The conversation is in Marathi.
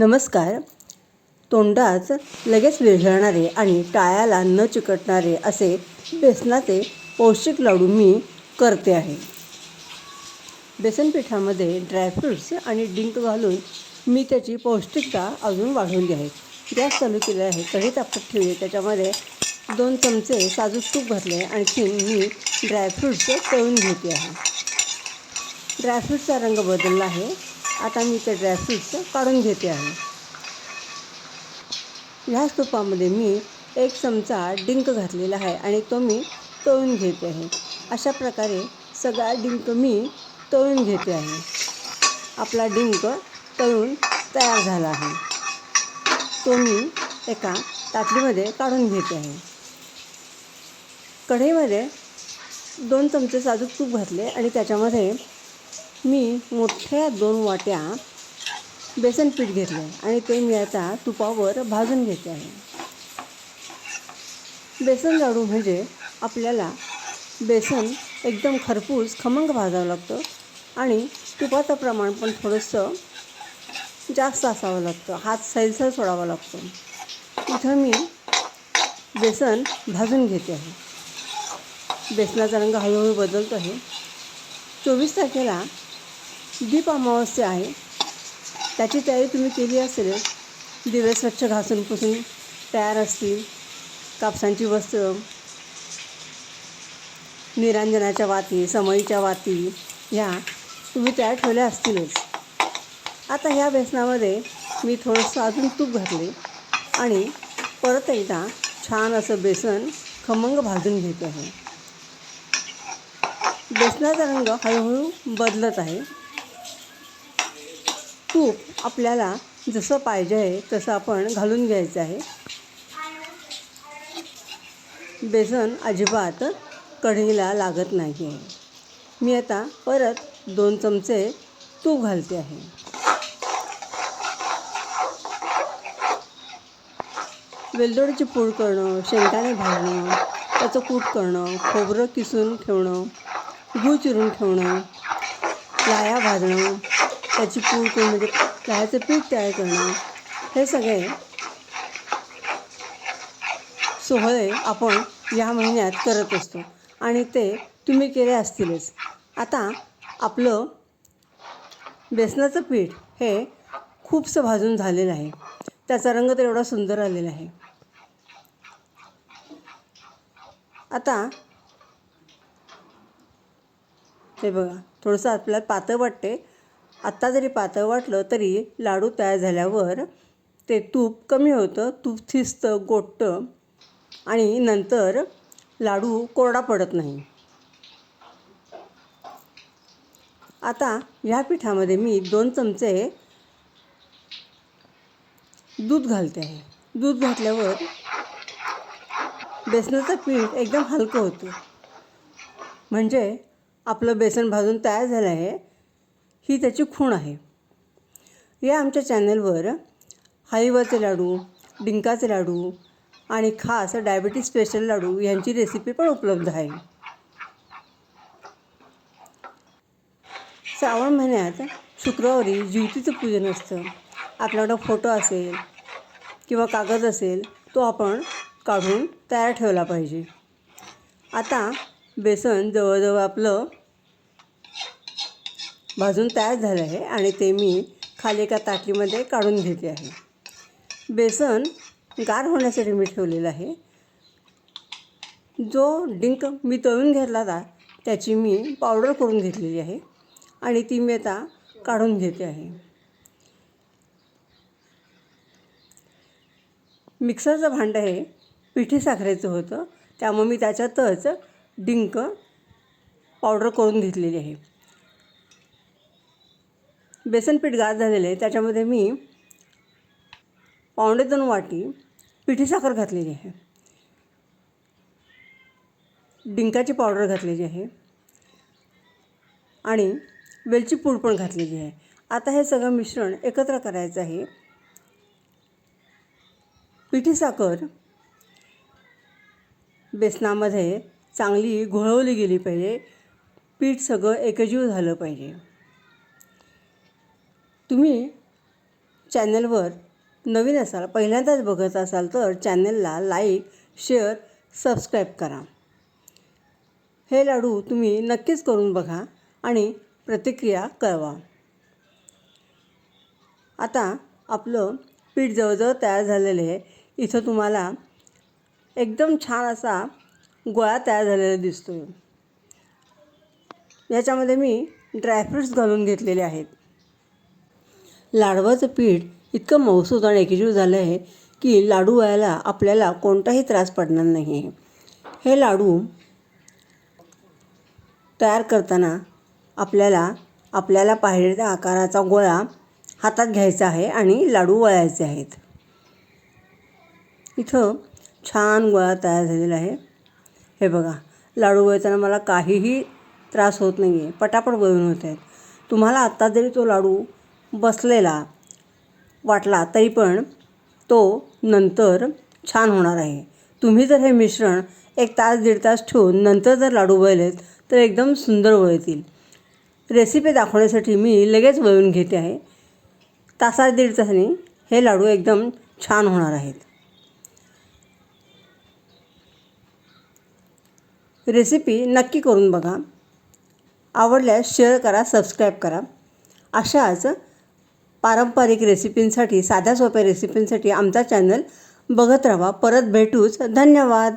नमस्कार. तोंडात लगेच विरघळणारे आणि टाळ्याला न चिकटणारे असे बेसनाचे पौष्टिक लाडू मी करते आहे. बेसन पिठामध्ये ड्रायफ्रुट्स आणि डिंक घालून मी त्याची पौष्टिकता अजून वाढवली आहे गॅस चालू केले आहे कढी तापत ठेवली त्याच्यामध्ये दोन चमचे साजूक तूप घातले आणखी मी ड्रायफ्रुट्स तळून घेते आहे. ड्रायफ्रूटचा रंग बदलला आहे. आता मी ते ड्रायफ्रूट्स काढून घेते आहे. ह्याच तुपामध्ये मी एक चमचा डिंक घातलेला आहे आणि तो मी तळून घेते आहे. अशा प्रकारे सगळा डिंक मी तळून घेते आहे. आपला डिंक तळून तयार झाला आहे. तो मी एका ताटलीमध्ये काढून घेते आहे. कढईमध्ये दोन चमचे साजूक तूप घातले आणि त्याच्यामध्ये मी मोठ्या दोन वाट्या बेसन पीठ घेतलं आणि ते मी आता तुपावर भाजून घेते आहे. बेसन लाडू म्हणजे आपल्याला बेसन एकदम खरपूस खमंग भाजावं लागतं आणि तुपाचं प्रमाण पण थोडंसं जास्त असावं लागतं. हात सैलसर सोडावा लागतो. इथं मी बेसन भाजून घेते आहे. बेसनाचा रंग हळूहळू बदलतो आहे. चोवीस तारखेला दीप अमावस्या आहे. त्याची तयारी तुम्ही केली असेल दिवे स्वच्छ घासून पुसून तयार असतील कापसांची वस्त्र निरांजनाच्या वाती समईच्या वाती ह्या तुम्ही तयार ठेवल्या असतीलच. आता ह्या बेसनामध्ये मी थोडंसं अजून तूप घातले आणि परत एकदा छान असं बेसन खमंग भाजून घेत आहे. बेसनाचा रंग हळूहळू बदलत आहे. तूप आपल्याला जसं पाहिजे आहे तसं आपण घालून घ्यायचं आहे. बेसन अजिबात कढईला लागत नाही. आहे मी आता परत दोन चमचे तूप घालते आहे. वेलदोडीची पूड करणं शेंगदाणे भाजणं त्याचं कूट करणं खोबरं किसून ठेवणं गूळ चिरून ठेवणं लाया भाजणं त्याची पूड करून म्हणजे लाह्याचं पीठ तयार करणं हे सगळे सोहळे आपण या महिन्यात करत असतो. आणि ते तुम्ही केले असतीलच. आता आपलं बेसनाचं पीठ हे खूपसं भाजून झालेलं आहे. त्याचा रंग तर एवढा सुंदर आलेला आहे. आता हे बघा थोडंसं आपल्याला पातळ वाटते आत्ता जरी पातळ वाटलं तरी लाडू तयार झाल्यावर ते तूप कमी होतं तूप थिजतं गोटतं आणि नंतर लाडू कोरडा पडत नाही. आता ह्या पिठामध्ये मी दोन चमचे दूध घालते आहे. दूध घातल्यावर बेसनाचं पीठ एकदम हलकं होतं. म्हणजे आपलं बेसन भाजून तयार झालं आहे. ही त्याची खूण आहे. या आमच्या चॅनलवर हळीवाचे लाडू डिंकाचे लाडू आणि खास डायबिटीज स्पेशल लाडू यांची रेसिपी पण उपलब्ध आहे. श्रावण महिन्यात शुक्रवारी ज्युतीचं पूजन असतं. आपल्याकडं फोटो असेल किंवा कागद असेल तो आपण काढून तयार ठेवला पाहिजे. आता बेसन जवळजवळ आपलं भाजून तयार झालं आहे आणि ते मी खाली एका ताटलीमध्ये काढून घेते आहे. बेसन गार होण्यासाठी मी ठेवलेलं आहे. जो डिंक मी तळून घेतला होता त्याची मी पावडर करून घेतलेली आहे आणि ती मी आता काढून घेते आहे. मिक्सरचं भांडं हे पिठी साखरेचं होतं त्यामुळे मी त्याच्यातच डिंक पावडर करून घेतलेली आहे. बेसन पीठ गार झालेलं आहे. त्याच्यामध्ये मी पावणे दोन वाटी पिठी साखर घातलेली आहे. डिंकाची पावडर घातलेली आहे. आणि वेलची पूड पण घातलेली आहे. आता हे सगळं मिश्रण एकत्र करायचं आहे. पिठी साखर बेसनामध्ये चांगली घोळवली गेली पाहिजे. पीठ सगळं एकजीव झालं पाहिजे. तुम्ही चॅनलवर नवीन असाल पहिल्यांदाच बघत असाल तर चॅनलला लाईक शेअर सबस्क्राईब करा. हे लाडू तुम्ही नक्कीच करून बघा आणि प्रतिक्रिया कळवा. आता आपलं पीठ जवळजवळ तयार झालेलं आहे. इथं तुम्हाला एकदम छान असा गोळा तयार झालेला दिसतो याच्यामध्ये मी ड्रायफ्रूट्स घालून घेतलेले आहेत. लाडवाचं पीठ इतकं मौसूद आणि एकजीव झालं आहे की लाडू व्हायला आपल्याला कोणताही त्रास पडणार नाही. आहे हे लाडू तयार करताना आपल्याला आपल्याला पाहिजे त्या आकाराचा गोळा हातात घ्यायचा आहे आणि लाडू वळायचे आहेत. इथं छान गोळा तयार झालेला आहे. हे बघा लाडू वळताना मला काहीही त्रास होत नाही आहे पटापट वळून होत आहेत. तुम्हाला आत्ता जरी तो लाडू बसलेला वाटला तरी पण तो नंतर छान होणार आहे. तुम्ही जर हे मिश्रण एक तास दीड तास ठेवून नंतर जर लाडू वळलेत तर एकदम सुंदर वळतील रेसिपी दाखवण्यासाठी मी लगेच वळून घेते आहे. तासा दीड तासाने हे लाडू एकदम छान होणार आहेत. रेसिपी नक्की करून बघा. आवडल्यास शेअर करा सबस्क्राईब करा. अशाच पारंपरिक रेसिपींसाठी साध्या सोप्या रेसिपींसाठी आमचा चॅनल बघत राहा. परत भेटूच. धन्यवाद.